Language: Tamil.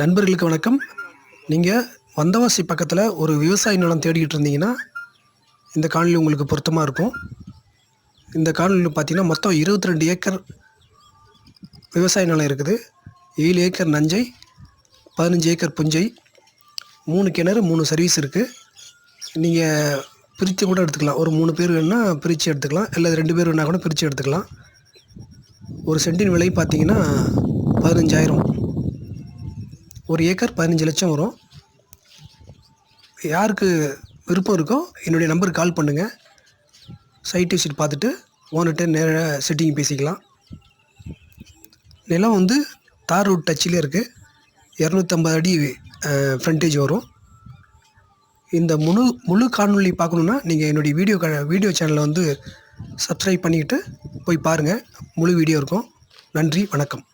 நண்பர்களுக்கு வணக்கம். நீங்கள் வந்தவாசி பக்கத்தில் ஒரு விவசாய நிலம் தேடிக்கிட்டு இருந்தீங்கன்னா இந்த காணொலி உங்களுக்கு பொருத்தமாக இருக்கும். இந்த காணொலியில் பார்த்தீங்கன்னா மொத்தம் இருபத்தி ரெண்டு ஏக்கர் விவசாய நிலம் இருக்குது. ஏழு ஏக்கர் நஞ்சை பதினஞ்சு ஏக்கர் புஞ்சை மூணு கிணறு மூணு சர்வீஸ் இருக்குது நீங்கள் பிரித்து கூட எடுத்துக்கலாம். ஒரு மூணு பேர் வேணுன்னா பிரித்து எடுத்துக்கலாம். இல்லை ரெண்டு பேர் வேணால் கூட பிரித்து எடுத்துக்கலாம். ஒரு சென்டின் விலை பார்த்தீங்கன்னா பதினஞ்சாயிரம். ஒரு ஏக்கர் பதினஞ்சு லட்சம் வரும். யாருக்கு விருப்பம் இருக்கோ என்னுடைய நம்பருக்கு கால் பண்ணுங்கள் சைட் விசிட் பார்த்துட்டு ஓனர்கிட்ட நேராக செட்டிங் பேசிக்கலாம். நிலம் வந்து தார் ரோட் டச்சில் இருக்குது இரநூத்தம்பது அடி ஃப்ரண்டேஜ் வரும். இந்த முழு முழு காணொலி பார்க்கணுன்னா நீங்கள் என்னுடைய வீடியோ க வீடியோ சேனலை வந்து சப்ஸ்கிரைப் பண்ணிக்கிட்டு போய் பாருங்கள் முழு வீடியோ இருக்கும். நன்றி வணக்கம்.